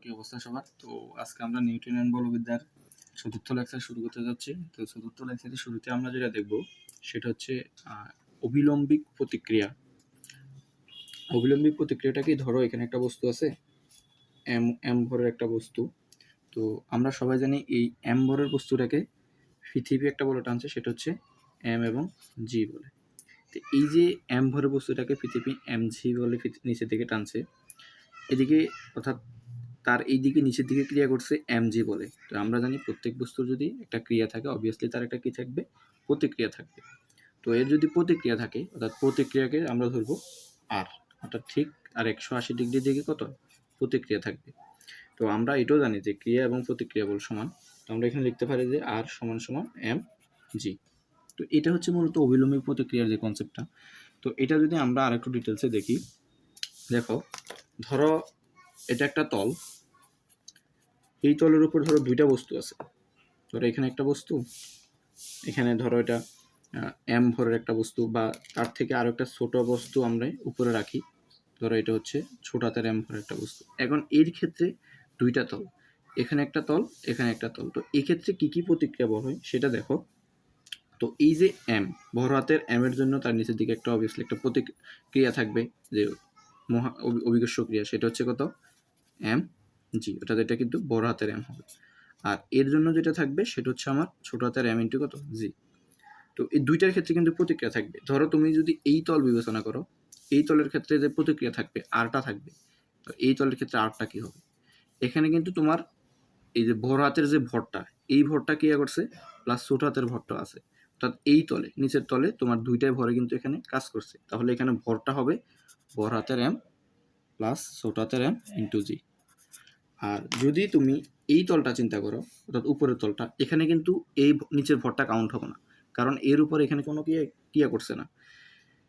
কি অবস্থা সবার? তো আজকে আমরা নিউট্রিয়ন বলবিদ্যার চতুর্থ লেকচার শুরু করতে যাচ্ছি। তো চতুর্থ লেকচারের শুরুতে আমরা যেটা দেখব, সেটা হচ্ছে অবিলম্বিক প্রতিক্রিয়া। অবিলম্বিক প্রতিক্রিয়াটা কি? ধরো এখানে একটা বস্তু আছে, এম এম ভরের একটা বস্তু। তো আমরা সবাই জানি এই এম ভরের বস্তুটাকে পৃথিবী একটা বলে টানছে, সেটা হচ্ছে এম এবং জি বলে। তো এই যে এম ভরের বস্তুটাকে পৃথিবী এম, জি বলে নিচের দিকে টানছে, এদিকে অর্থাৎ তার এই দিকে নিচের দিকে ক্রিয়া করছে এম জি বলে। তো আমরা জানি প্রত্যেক বস্তুর যদি একটা ক্রিয়া থাকে অবভিয়াসলি তার একটা কী থাকবে? প্রতিক্রিয়া থাকবে। তো এর যদি প্রতিক্রিয়া থাকে, অর্থাৎ প্রতিক্রিয়াকে আমরা ধরবো আর অর্থাৎ ঠিক আর একশো আশি ডিগ্রি দিকে কত? প্রতিক্রিয়া থাকবে। তো আমরা এটাও জানি যে ক্রিয়া এবং প্রতিক্রিয়া বল সমান। তো আমরা এখানে লিখতে পারি যে আর সমান সমান এম জি তো এটা হচ্ছে মূলত অবিলম্বিক প্রতিক্রিয়ার যে কনসেপ্টটা তো এটা যদি আমরা আরেকটু ডিটেলসে দেখি, দেখো, ধরো এটা একটা তল। এই তলের উপর ধরো দুইটা বস্তু আছে। ধরো এখানে একটা বস্তু, এখানে ধরো এটা এম ভরের একটা বস্তু বা তার থেকে আরও একটা ছোট বস্তু আমরা উপরে রাখি। ধরো এটা হচ্ছে ছোট হাতের এম ভরের একটা বস্তু। এখন এর ক্ষেত্রে দুইটা তল, এখানে একটা তল, এখানে একটা তল। তো এক্ষেত্রে কী কী প্রতিক্রিয়া বল হয় সেটা দেখো। তো এই যে এম বড় হাতের এম এর জন্য তার নিচের দিকে একটা অবভিয়াসলি একটা প্রতিক্রিয়া থাকবে যে মহা অভি- অভিকর্ষ ক্রিয়া, সেটা হচ্ছে কত? এম জি অর্থাৎ এটা কিন্তু বড় হাতের এম হবে। আর এর জন্য যেটা থাকবে, সেটা হচ্ছে আমার ছোট হাতের এম ইন্টু কত? জি। তো এই দুইটার ক্ষেত্রে কিন্তু প্রতিক্রিয়া থাকবে। ধরো তুমি যদি এই তল বিবেচনা করো, এই তলের ক্ষেত্রে যে প্রতিক্রিয়া থাকবে আরটা থাকবে। তো এই তলের ক্ষেত্রে আরটা কি হবে? এখানে কিন্তু তোমার এই যে বড় হাতের যে ভরটা, এই ভরটা ক্রিয়া করছে? প্লাস ছোট হাতের ভরটা আছে। অর্থাৎ এই তলে, নিচের তলে তোমার দুইটাই ভরে কিন্তু এখানে কাজ করছে। তাহলে এখানে ভরটা হবে বড় হাতের এম প্লাস ছোট হাতের এম ইন্টু জি আর যদি তুমি এই তলটা চিন্তা করো, অর্থাৎ উপরের তলটা, এখানে কিন্তু এই নিচের ভরটা কাউন্ট হবে না। কারণ এর উপর এখানে কোনো ক্রিয়া ক্রিয়া করছে না।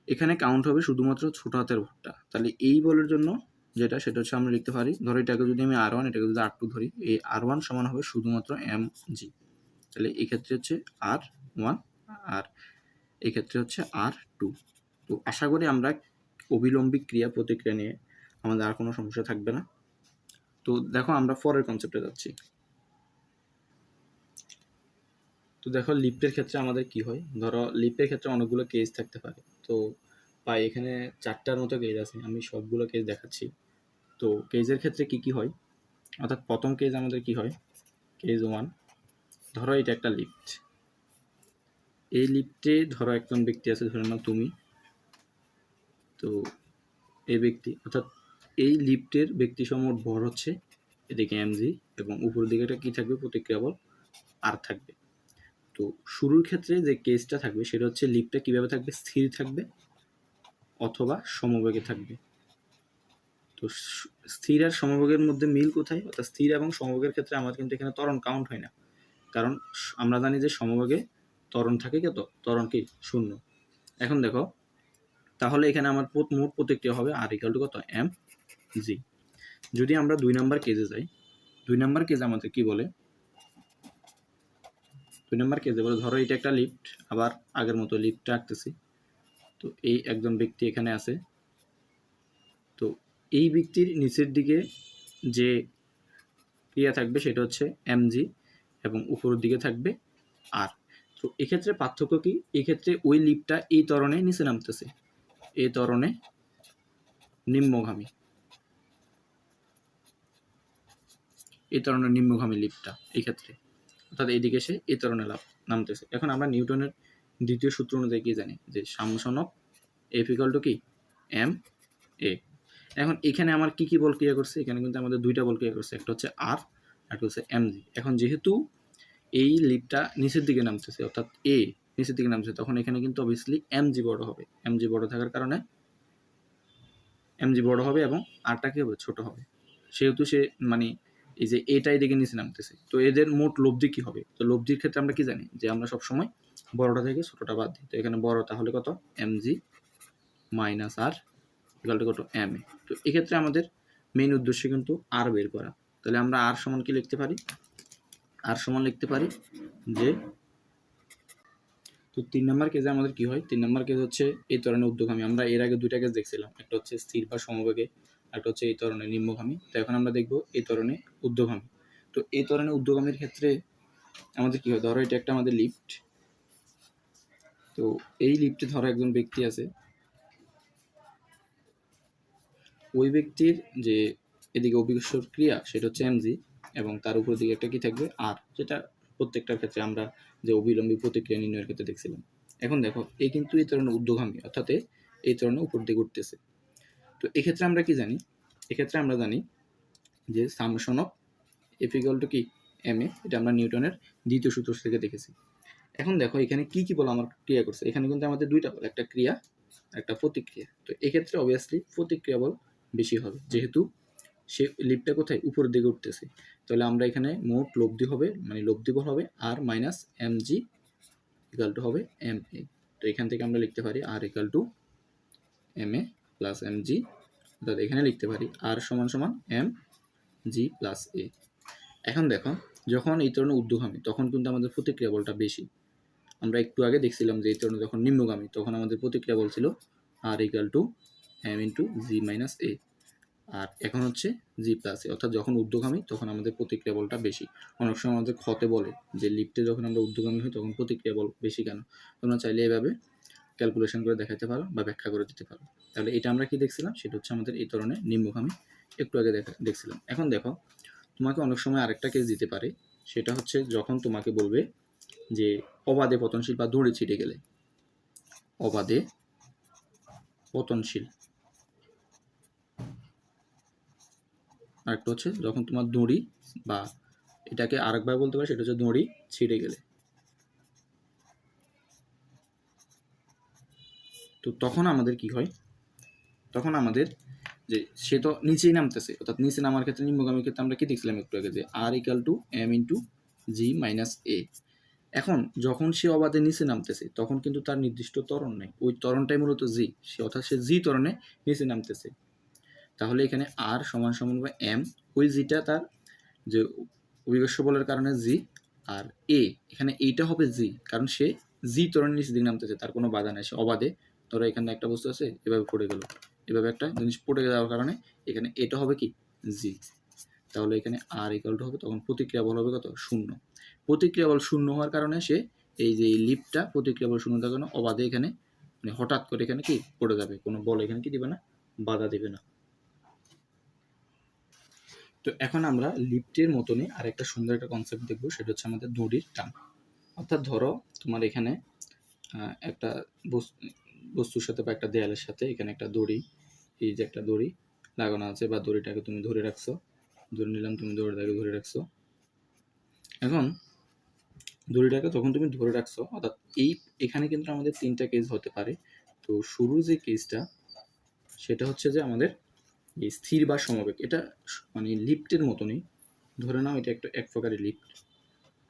এখানে কাউন্ট হবে শুধুমাত্র ছোট হাতের ভরটা। তাহলে এই বলের জন্য যেটা, সেটা হচ্ছে আমরা লিখতে পারি, ধরো এটাকে যদি আমি আর ওয়ান এটাকে যদি আর টু ধরি, এই আর ওয়ান সমান হবে শুধুমাত্র এম জি তাহলে এই ক্ষেত্রে হচ্ছে আর ওয়ান আর এই ক্ষেত্রে হচ্ছে আর টু তো আশা করি আমরা অবিলম্বিক ক্রিয়া প্রতিক্রিয়া নিয়ে আমাদের আর কোনো সমস্যা থাকবে না। তো দেখো আমরা ফরের কনসেপ্টে যাচ্ছি। তো দেখো লিফটের ক্ষেত্রে আমাদের কি হয়? ধরো লিফটের ক্ষেত্রে অনেকগুলো কেস থাকতে পারে। তো পাই এখানে চারটার মতো কেজ আছে, আমি সবগুলো কেস দেখাচ্ছি। তো কেজের ক্ষেত্রে কি কি হয়? অর্থাৎ প্রথম কেজ আমাদের কি হয়? কেজ ওয়ান ধরো এটা একটা লিফট এই লিফটে ধরো একজন ব্যক্তি আছে, ধরে নাও তুমি। তো এই ব্যক্তি, অর্থাৎ এই লিফটের ব্যক্তি সমূহ ভর হচ্ছে এদিকে এমজি এবং উপরের দিকে একটা কী থাকবে? প্রতিক্রিয়া বল আর থাকবে। তো শুরুর ক্ষেত্রে যে কেসটা থাকবে সেটা হচ্ছে লিফটটা কীভাবে থাকবে? স্থির থাকবে অথবা সমবেগে থাকবে। তো স্থির আর সমবেগের মধ্যে মিল কোথায়? অর্থাৎ স্থির এবং সমবেগের ক্ষেত্রে আমার কিন্তু এখানে ত্বরণ কাউন্ট হয় না। কারণ আমরা জানি যে সমবেগে ত্বরণ থাকে কত ত্বরণ কি? শূন্য। এখন দেখো, তাহলে এখানে আমার মোট প্রতিক্রিয়া হবে আর ইকাল টু কত? এম জি যদি আমরা দুই নাম্বার কেজে যাই, দুই নাম্বার কেজ আমাদের কি বলে? দুই নাম্বার কেজে বলে, ধরো এটা একটা লিফট আবার আগের মতো লিফটটা আঁকতেছি। তো এই একজন ব্যক্তি এখানে আছে। তো এই ব্যক্তির নিচের দিকে যে ক্রিয়া থাকবে, সেটা হচ্ছে এমজি এবং উপরের দিকে থাকবে আর তো এক্ষেত্রে পার্থক্য কি? এক্ষেত্রে ওই লিফটটা এই ত্বরণে নিচে নামতেছে। এই ত্বরণে নিম্নগামী। এই ধরনের নিম্নগামী লিফটটা এই ক্ষেত্রে। অর্থাৎ এইদিকে সে এই ধরনের লাভ নামতেছে। এখন আমরা নিউটনের দ্বিতীয় সূত্র অনুযায়ী কি জানি? যে সামসন অফ এফ টু কি? এম এ এখন এখানে আমার কি কি বল ক্রিয়া করছে? এখানে কিন্তু আমাদের দুইটা বল ক্রিয়া করছে। একটা হচ্ছে আর একটা হচ্ছে এম জি এখন যেহেতু এই লিফটটা নিচের দিকে নামতেছে, অর্থাৎ এ নিচের দিকে নামছে তখন এখানে কিন্তু অবভিয়াসলি এম জি বড় হবে। এম জি বড় থাকার কারণে এম জি বড় হবে এবং আরটা কি হবে? ছোট হবে। সেহেতু সে মানে এই যে এটাই দিকে নিচে নামতেছে। তো এদের মোট লব্ধি কি হবে? তো লব্ধির ক্ষেত্রে আমরা কি জানি? যে আমরা সব সময় বড়টা থেকে ছোটটা বাদ দিই। তো এখানে বড় তাহলে কত? এম জি মাইনাস আর কত? এম এ তো এক্ষেত্রে আমাদের মেইন উদ্দেশ্য কিন্তু আর বের করা। তাহলে আমরা আর সমান কি লিখতে পারি? আর সমান লিখতে পারি যে, তো তিন নম্বর কেজে আমাদের কি হয়? তিন নম্বর কেজ হচ্ছে এই ধরনের উদ্যোগ আমি, আমরা এর আগে দুইটা কেজ দেখছিলাম। একটা হচ্ছে স্থির বা সমবেগে। একটা হচ্ছে এই ধরনের নিম্নগামী। তো এখন আমরা দেখব এই ধরনের ঊর্ধ্বগামী। তো এই ধরনের ঊর্ধ্বগামীর ক্ষেত্রে আমাদের কি হয়? ধরো এটা একটা আমাদের লিফট। তো এই লিফটে ধরো একজন ব্যক্তি আছে। ওই ব্যক্তির যে এদিকে অভিকর্ষর ক্রিয়া, সেটা হচ্ছে এমজি এবং তার উপর দিকে একটা কি থাকবে? আর যেটা প্রত্যেকটার ক্ষেত্রে আমরা যে অবিলম্বী প্রতিক্রিয়া নির্ণয়ের ক্ষেত্রে দেখছিলাম। এখন দেখো, এই কিন্তু এই ধরনের ঊর্ধ্বগামী, অর্থাৎ এই ধরনের উপর দিকে উঠতেছে। তো এক্ষেত্রে আমরা কি জানি? এক্ষেত্রে আমরা জানি যে summation of F equal to কি? এম এ এটা আমরা নিউটনের দ্বিতীয় সূত্র থেকে দেখেছি। এখন দেখো, এখানে কি কি বল আমার ক্রিয়া করছে? এখানে কিন্তু আমাদের দুইটা বল, একটা ক্রিয়া, একটা প্রতিক্রিয়া। তো এক্ষেত্রে অবভিয়াসলি প্রতিক্রিয়া বল বেশি হবে। যেহেতু সে লিপটা কোথায়? উপরের দিকে উঠতেছে। তাহলে আমরা এখানে মোট লব্ধি হবে মানে লব্ধি বল হবে R minus M G equal to হবে এম এ তো এখান থেকে আমরা লিখতে পারি R equal to M A plus M G অর্থাৎ এখানে লিখতে পারি আর সমান সমান এম জি প্লাস এ এখন দেখো, যখন এই ধরনের ঊর্ধ্বগামী, তখন কিন্তু আমাদের প্রতিক্রিয়া বলটা বেশি। আমরা একটু আগে দেখছিলাম যে এই ধরনের যখন নিম্নগামী, তখন আমাদের প্রতিক্রিয়া বল ছিল R equal to M into G minus A আর এখন হচ্ছে জি প্লাস এ অর্থাৎ যখন ঊর্ধ্বগামী, তখন আমাদের প্রতিক্রিয়া বলটা বেশি। অনেক সময় আমাদের ক্ষতে বলে যে লিফটে যখন আমরা ঊর্ধ্বগামী হই, তখন প্রতিক্রিয়া বল বেশি কেন? তোমরা চাইলে এভাবে ক্যালকুলেশন করে দেখাতে পারো বা ব্যাখ্যা করে দিতে পারো। তাহলে এটা আমরা কি দেখছিলাম? সেটা হচ্ছে আমাদের এই ধরনের নিম্নগামী একটু আগে দেখা দেখছিলাম। এখন দেখো, তোমাকে অনেক সময় আরেকটা কেস দিতে পারে। সেটা হচ্ছে যখন তোমাকে বলবে যে অবাধে পতনশীল বা দড়ি ছিটে গেলে। অবাধে পতনশীল। আরেকটা হচ্ছে যখন তোমার দড়ি বা এটাকে আরেকবার বলতে পারে, সেটা হচ্ছে দড়ি ছিঁড়ে গেলে। তো তখন আমাদের কি হয়? তখন আমাদের যে সে তো নিচেই নামতেছে, অর্থাৎ নিচে নামার ক্ষেত্রে নিম্নগামীর ক্ষেত্রে আমরা কি দেখছিলাম একটু আগে যে R equal to M into G minus A এখন যখন সে অবাধে নিচে নামতেছে, তখন কিন্তু তার নির্দিষ্ট তরণ নেই। ওই তরণটাই মূলত জি সে অর্থাৎ সে জি তরণে নিচে নামতেছে। তাহলে এখানে আর সমান সমান বা এম ওই জিটা তার যে অভিকর্ষ বলের কারণে জি আর এ এখানে এইটা হবে জি কারণ সে জি ত্বরণের নিচে দিকে নামতেছে, তার কোনো বাধা নেই, সে অবাধে। ধরো এখানে একটা বস্তু আছে, এভাবে পড়ে গেল। এভাবে একটা জিনিস পড়ে যাওয়ার কারণে এখানে এটা হবে কি? জি। তাহলে এখানে আর ইকাল হবে, তখন প্রতিক্রিয়া বল হবে কত? শূন্য। প্রতিক্রিয়া বল শূন্য হওয়ার কারণে সে এই যে লিপটা প্রতিক্রিয়া বল শূন্য থাকার কারণে অবাধে এখানে মানে হঠাৎ করে এখানে কি পড়ে যাবে? কোনো বল এখানে কি দিবে না? বাধা দেবে না। তো এখন আমরা লিফটের মতনই আরেকটা সুন্দর একটা কনসেপ্ট দেখব, সেটা হচ্ছে আমাদের দড়ির টান। অর্থাৎ ধরো তোমার এখানে একটা বস- বস্তুর সাথে বা একটা দেয়ালের সাথে এখানে একটা দড়ি এই যে একটা দড়ি লাগানো আছে বা দড়িটাকে তুমি ধরে রাখছো, ধরে নিলাম তুমি দড়িটাকে ধরে রাখছো। এখন দড়িটাকে যখন তুমি ধরে রাখছো, অর্থাৎ এই এখানে কিন্তু আমাদের তিনটা কেস হতে পারে। তো শুরু যে কেসটা সেটা হচ্ছে যে আমাদের এই স্থির বা সমবেগ। এটা মানে লিফটের মতনই। ধরে নাও এটা একটা এক প্রকারের লিফট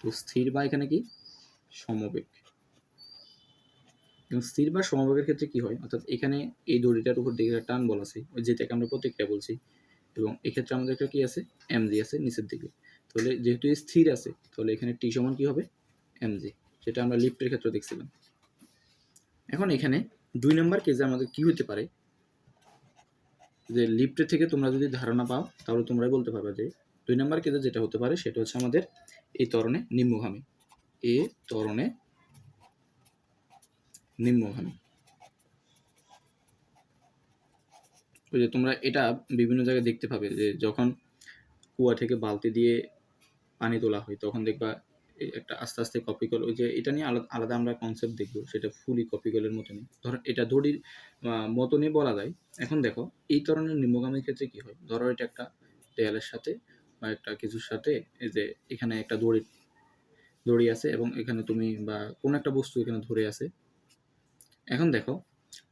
তো স্থির বা এখানে কি? সমবেগ। এবং স্থির বা সমবেগের ক্ষেত্রে কি হয়? অর্থাৎ এখানে এই দড়িটার উপর দিকে টান বল আছে। ওই যেটাকে আমরা প্রতিক্রিয়া বলছি। এবং এক্ষেত্রে আমাদের একটা কি আছে? এম জি আছে নিচের দিকে। তাহলে যেহেতু স্থির আছে, তাহলে এখানে টি সমান কি হবে? এম জি যেটা আমরা লিফটের ক্ষেত্রে দেখছিলাম। এখন এখানে দুই নম্বর কেজে আমাদের কি হতে পারে? যে লিফটের থেকে তোমরা যদি ধারণা পাও, তাহলে তোমরাই বলতে পারবে যে দুই নম্বর কেজে যেটা হতে পারে, সেটা হচ্ছে আমাদের এই তরণে নিম্নগামী। এ ত্বরণে নিম্নগামী ওই যে তোমরা এটা বিভিন্ন জায়গায় দেখতে পাবে যে যখন কুয়া থেকে বালতি দিয়ে পানি তোলা হয়, তখন দেখবা একটা আস্তে আস্তে কপি কল ওই যে এটা নিয়ে আলাদা আলাদা আমরা কনসেপ্ট দেখব, সেটা ফুলি কপি কলের মতনই। ধরো এটা দড়ির মতনই বলা যায়। এখন দেখো, এই ধরনের নিম্নগামীর ক্ষেত্রে কি হয়? ধরো এটা একটা দেয়ালের সাথে বা একটা কিছুর সাথে এই যে এখানে একটা দড়ি দড়ি আছে এবং এখানে তুমি বা কোনো একটা বস্তু এখানে ধরে আছে। এখন দেখো,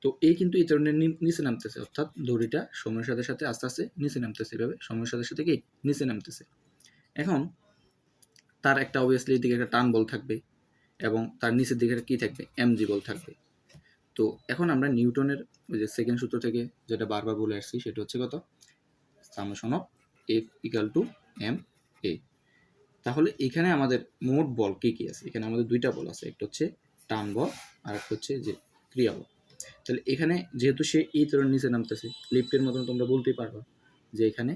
তো এই কিন্তু এই নি- নিচে নামতেছে, অর্থাৎ দড়িটা সময়ের সাথে সাথে আস্তে আস্তে নিচে নামতেছে এভাবে, সময়ের সাথে সাথে কি? নিচে নামতেছে। এখন তার একটা অবভিয়াসলি দিকে একটা টান বল থাকবে এবং তার নিচের দিকে একটা কি থাকবে? এমজি বল থাকবে। তো এখন আমরা নিউটনের ওই যে সেকেন্ড সূত্র থেকে যেটা বারবার বলে আসছি, সেটা হচ্ছে কত? Summation of F equal to M A তাহলে এখানে আমাদের মোট বল কি কী আছে? এখানে আমাদের দুইটা বল আছে, একটা হচ্ছে টান বল আর একটা হচ্ছে যে ক্রিয়া বল তাহলে এখানে যেহেতু সে এই তরুণ নিচে নামতেছে লিফটের মতন তোমরা বলতেই পারবা যে এখানে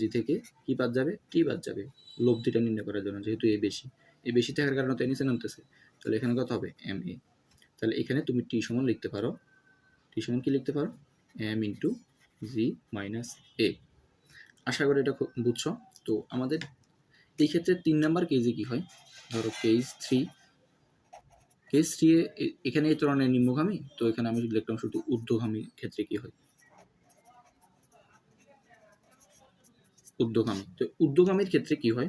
জি থেকে কি বাদ যাবে টি বাদ যাবে। লব্ধিটা নির্ণয় করার জন্য, যেহেতু এ বেশি। এ বেশি থাকার কারণে তো নিচে নামতেছে। তাহলে এখানে কত হবে এম এ তাহলে এখানে তুমি টি সমান লিখতে পারো। টি সমান কি লিখতে পারো? M into G minus A আশা করি এটা বুঝছ। তো আমাদের এই ক্ষেত্রে তিন নাম্বার কেজে কি হয়? ধরো কেজ থ্রি কেজ থ্রি এখানে এই ধরনের নিম্নগামী? তো এখানে আমি লিখলাম শুধু ঊর্ধ্বগামী ক্ষেত্রে কি হয়? ঊর্ধ্বগামী। তো ঊর্ধ্বগামীর ক্ষেত্রে কি হয়?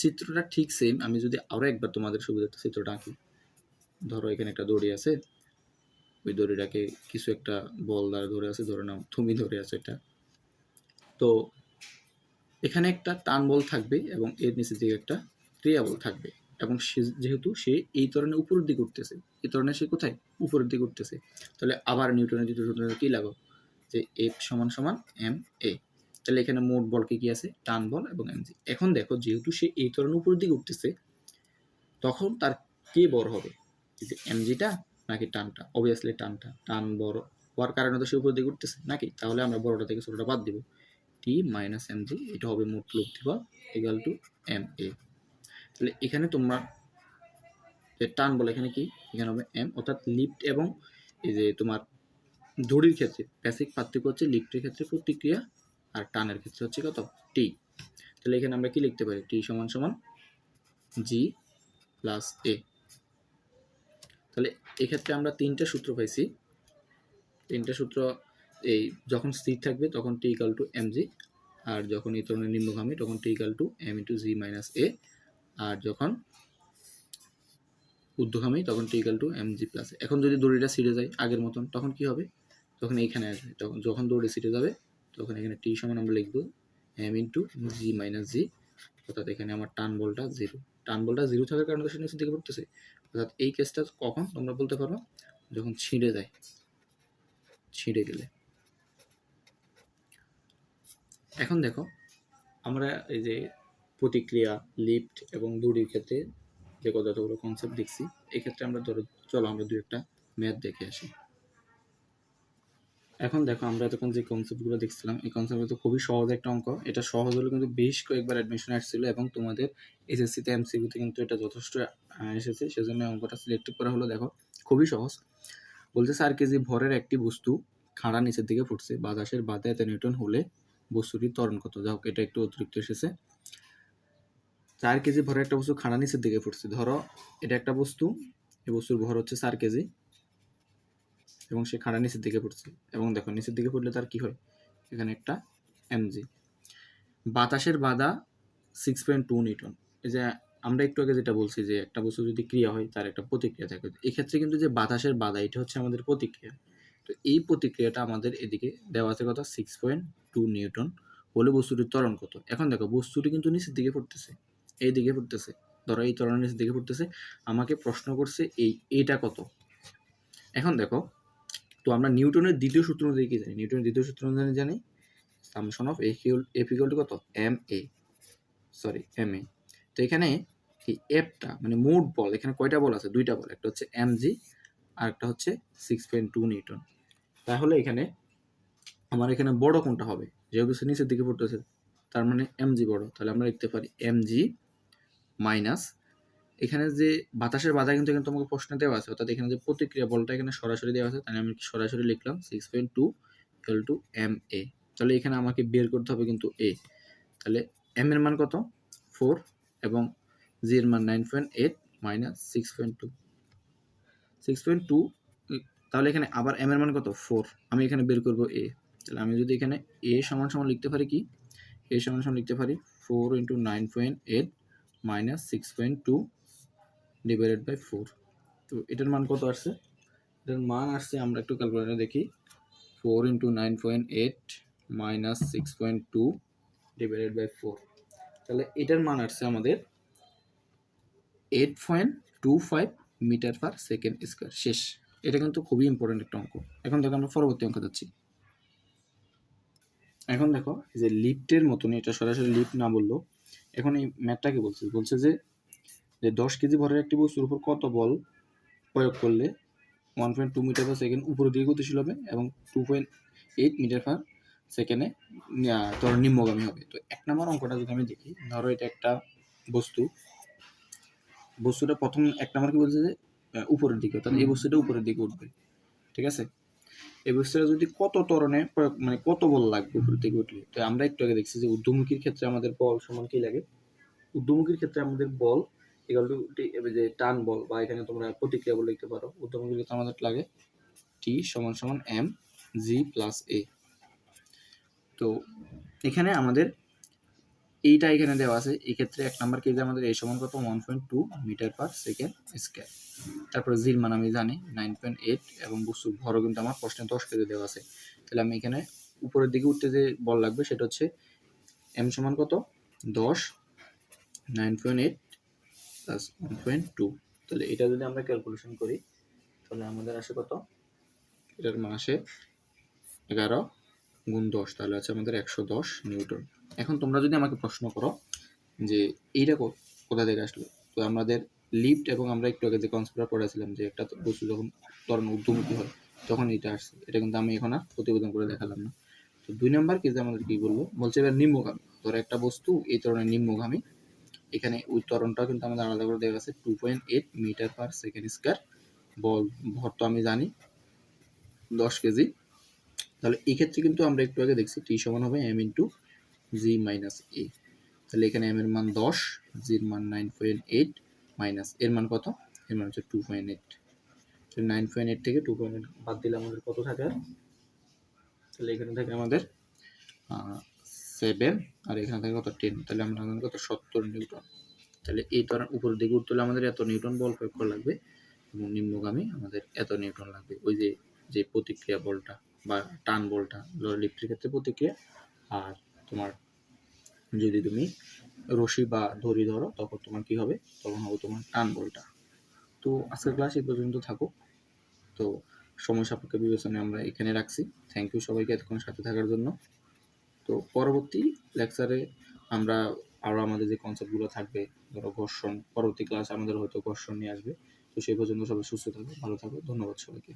চিত্রটা ঠিক সেম আমি যদি আরও একবার তোমাদের সুবিধার্থে চিত্রটা আঁকি। ধরো এখানে একটা দড়ি আছে। ওই দড়িটাকে কিছু একটা বল দ্বারা ধরে আছে, ধরে নাও তুমি ধরে আছে এটা তো এখানে একটা টান বল থাকবে এবং এর নিচের দিকে একটা ক্রিয়া বল থাকবে। এবং সে যেহেতু সে এই ধরনের উপরের দিকে উঠতেছে, এই ধরনের সে কোথায়? উপরের দিকে উঠতেছে। তাহলে আবার নিউটনের দ্বিতীয় সূত্রে কি লাগাও? যে এফ সমান সমান এম এ তাহলে এখানে মোট বল কি আছে? টান বল এবং এমজি এখন দেখো, যেহেতু সে এই ধরনের উপরের দিকে উঠতেছে, তখন তার কে বড় হবে? যে এমজিটা নাকি টানটা? অবভিয়াসলি টানটা। টান বড় হওয়ার কারণে তো সে উপরের দিকে উঠতেছে নাকি? তাহলে আমরা বড়টা থেকে ছোটটা বাদ দিব। টি মাইনাস এম জি এটা হবে মোট লব্ধি বল ইকাল টু এম এ তাহলে এখানে তোমরা টান বলে, এখানে কি? এখানে হবে এম অর্থাৎ লিফট এবং এই যে তোমার দড়ির ক্ষেত্রে বেসিক পার্থক্য হচ্ছে লিফটের ক্ষেত্রে প্রতিক্রিয়া আর টানের ক্ষেত্রে হচ্ছে কত? টি তাহলে এখানে আমরা কি লিখতে পারি? টি সমান সমান জি প্লাস এ তাহলে এক্ষেত্রে আমরা তিনটা সূত্র পাইছি। তিনটা সূত্র, এই যখন স্থির থাকবে তখন T equal to M G আর যখন এই ধরনের নিম্নগামী, তখন T equal to M into G minus A আর যখন ঊর্ধ্বগামী তখন T equal to M G plus এখন যদি দড়িটা ছিঁড়ে যায় আগের মতন, তখন কি হবে? তখন এইখানে আসবে। তখন যখন দড়ি সিটে যাবে, তখন এখানে টি সমান আমরা লিখব M into G minus G অর্থাৎ এখানে আমার টান বলটা জিরো টান বলটা জিরো থাকার কারণে তো সে নিচের দিকে পড়তেছে। অর্থাৎ এই কেসটা কখন তোমরা বলতে পারো? যখন ছিঁড়ে যায়। ছিঁড়ে গেলে। এখন দেখো, আমরা এই যে প্রতিক্রিয়া, লিফট এবং দড়ির ক্ষেত্রে যে কতগুলো কনসেপ্ট দেখছি, এক্ষেত্রে আমরা ধরো, চলো আমরা দু একটা ম্যাথ দেখে আসি। এখন দেখো, আমরা এতক্ষণ যে কনসেপ্টগুলো দেখছিলাম, এই কনসেপ্ট তো খুবই সহজ একটা অঙ্ক। এটা সহজ হলে কিন্তু বেশ কয়েকবার অ্যাডমিশন আসছিল এবং তোমাদের এসএসসিতে এমসিকিউতে কিন্তু এটা যথেষ্ট এসেছে। সেজন্য অঙ্কটা সিলেক্ট করা হলো, দেখো, খুবই সহজ। বলছে চার কেজি ভরের একটি বস্তু খাড়া নিচের দিকে ফুটছে, বাতাসের বাধা এত নিউটন হলে বস্তুটির ত্বরণ কত যাই হোক, এটা একটু অতিরিক্ত এসেছে। চার কেজি ভরের একটা বস্তু খাড়া নিচের দিকে ফুটছে। ধরো, এটা একটা বস্তু এই বস্তুর ভর হচ্ছে চার কেজি এবং সে খাড়া নিচের দিকে পড়ছে এবং দেখো, নিচের দিকে ফুটলে তার কি হয়? এখানে একটা এমজি বাতাসের বাধা সিক্স পয়েন্ট টু নিউটন। এই যে আমরা একটু আগে যেটা বলছি যে একটা বস্তু যদি ক্রিয়া হয়, তার একটা প্রতিক্রিয়া থাকে। এক্ষেত্রে কিন্তু যে বাতাসের বাধা, এটা হচ্ছে আমাদের প্রতিক্রিয়া। তো এই প্রতিক্রিয়াটা আমাদের এদিকে দেওয়া আছে কথা সিক্স পয়েন্ট টু নিউটন। হলে বস্তুটির ত্বরণ কত? এখন দেখো, বস্তুটি কিন্তু নিচের দিকে পড়তেছে এই দিকে পড়তেছে। ধরো এই নিচের দিকে পড়তেছে। আমাকে প্রশ্ন করছে এই এইটা কত? এখন দেখো, তো আমরা নিউটনের দ্বিতীয় সূত্র অনুযায়ী কি জানি? নিউটনের দ্বিতীয় সূত্র অনুযায়ী জানি summation of F equal to কত? M A. Sorry, M A. তো এখানে এই এফটা মানে মোট বল, এখানে কয়টা বল আছে? দুইটা বল। একটা হচ্ছে এম জি, আর একটা হচ্ছে সিক্স পয়েন্ট টু নিউটন। তাহলে এখানে আমার এখানে বড় কোনটা হবে? যেহেতু সে নিচের দিকে পড়তেছে, তার মানে এম জি বড়। তাহলে আমরা লিখতে পারি এম জি মাইনাস। এখানে যে বাতাসের বাধা কিন্তু এখানে তোমাকে প্রশ্ন দেওয়া আছে, অর্থাৎ এখানে যে প্রতিক্রিয়া বলটা এখানে সরাসরি দেওয়া আছে, তাহলে আমি সরাসরি লিখলাম? Six point two equal to M A তাহলে এখানে আমাকে বের করতে হবে কিন্তু এ তাহলে এম এর মান কত? ফোর এবং জি এর মান nine point eight minus six point two six point two তাহলে এখানে আবার এম এর মান কত? ফোর আমি এখানে বের করব এ তাহলে আমি যদি এখানে এ সমান সমান লিখতে পারি কি? এ সমান সমান লিখতে পারি four into nine point eight minus six point two divided by four তো এটার মান কত আসছে? এটার মান আসছে, আমরা একটু ক্যালকুলেটার দেখি। Four into nine point eight minus six point two divided by four তাহলে এটার মান আসছে আমাদের eight point two five metre per second square শেষ। এটা কিন্তু খুবই ইম্পর্টেন্ট একটা অঙ্ক। এখন দেখো, আমরা পরবর্তী অঙ্ক যাচ্ছি। এখন দেখো যে লিফটের মতনই, এটা সরাসরি লিফট না বলল এখন এই ম্যাথটা কি বলছে বলছে যে যে দশ কেজি ভরের একটি বস্তুর উপর কত বল প্রয়োগ করলে one point two metre per second উপরের দিকে গতিশীল হবে এবং two point eight metre per সেকেন্ডে তোর নিম্নগামী হবে। তো এক নম্বর অঙ্কটা যদি আমি দেখি, ধরো এটা একটা বস্তু। বস্তুটা প্রথম এক নম্বর কি বলছে যে উপরের দিকে, অর্থাৎ এই বস্তুটা উপরের দিকে উঠবে। ঠিক আছে? এই বস্তুটা যদি কত তরণে প্রয়োগ- মানে কত বল লাগবে উপরের দিকে উঠলে? তো আমরা একটু আগে দেখছি যে ঊর্ধ্বমুখীর ক্ষেত্রে আমাদের বল সমান কি লাগে? ঊর্ধ্বমুখীর ক্ষেত্রে আমাদের বল এগুলো যে টান বল বা এখানে তোমরা প্রতিক্রিয়া বলে লিখতে পারো। ঊর্ধ্বমুখীর ক্ষেত্রে আমাদের লাগে টি সমান সমান এম জি প্লাস এ তো এখানে আমাদের এইটা এখানে দেওয়া আছে। এই ক্ষেত্রে এক নাম্বার কেজি আমাদের এই সমান কত one point two metre per second square তারপরে জির মান আমি জানি নাইন পয়েন্ট এইট এবং বস্তুর ভরও কিন্তু আমার প্রশ্নে দশ কেজি দেওয়া আছে। তাহলে আমি এখানে উপরের দিকে উঠতে যে বল লাগবে সেটা হচ্ছে এম সমান কত? দশ nine point eight plus one point two তাহলে এটা যদি আমরা ক্যালকুলেশন করি, তাহলে আমাদের আসে কত? এটার মান আসে এগারো গুণ দশ, তাহলে আছে আমাদের একশো দশ নিউটন। এখন তোমরা যদি আমাকে প্রশ্ন করো যে এইটা কোথা থেকে আসলো? তো আমাদের লিফট এবং আমরা একটু আগে যে কনসেপ্টটা পড়েছিলাম যে, একটা বস্তু যখন ত্বরণ ঊর্ধ্বমুখী হয়, তখন এটা আসছে। এটা কিন্তু আমি এখন আর প্রতিবেদন করে দেখালাম না। তো দুই নাম্বার কেসে আমাদের কি বলব বলছে এবার নিম্নগামী। ধরো একটা বস্তু এই ধরনের নিম্নগামী, এখানে ওই ত্বরণটাও কিন্তু আমাদের আলাদা করে দেওয়া আছে two point eight metre per second square বল ভর তো আমি জানি, দশ কেজি। তাহলে এই ক্ষেত্রে কিন্তু আমরা একটু আগে দেখছি টি সমান হবে M into G minus A. তাহলে এখানে এম এর মান দশ জির মান নাইন পয়েন্ট এইট মাইনাস এর মান কত? এর মান হচ্ছে টু পয়েন্ট এইট তাহলে নাইন পয়েন্ট এইট থেকে টু পয়েন্ট এইট বাদ দিলে আমাদের কত থাকে? তাহলে এখানে থাকে আমাদের সেভেন আর এখানে থাকে কত টেন তাহলে আমরা কত? সত্তর নিউটন। তাহলে এই তরণ উপরের দিকে উঠতে হলে আমাদের এত নিউটন বল প্রয়োগ করা লাগবে, এবং নিম্নগামী আমাদের এত নিউটন লাগবে। ওই যে যে প্রতিক্রিয়া বলটা বা টান বলটা লিফটের ক্ষেত্রে প্রতিক্রিয়া, আর তোমার যদি তুমি রশি বা দড়ি ধরো, তখন তোমার কি হবে? তখন হবে তোমার টান বলটা। তো আজকের ক্লাস এই পর্যন্ত থাকুক। তো সময় সাপেক্ষে বিবেচনায় আমরা এখানে রাখছি। থ্যাংক ইউ সবাইকে এতক্ষণ সাথে থাকার জন্য। তো পরবর্তী লেকচারে আমরা আরও আমাদের যে কনসেপ্টগুলো থাকবে, ধরো ঘর্ষণ, পরবর্তী ক্লাস আমাদের হয়তো ঘর্ষণ নিয়ে আসবে। তো সেই পর্যন্ত সবাই সুস্থ থাকবে ভালো থাকবে ধন্যবাদ সবাইকে।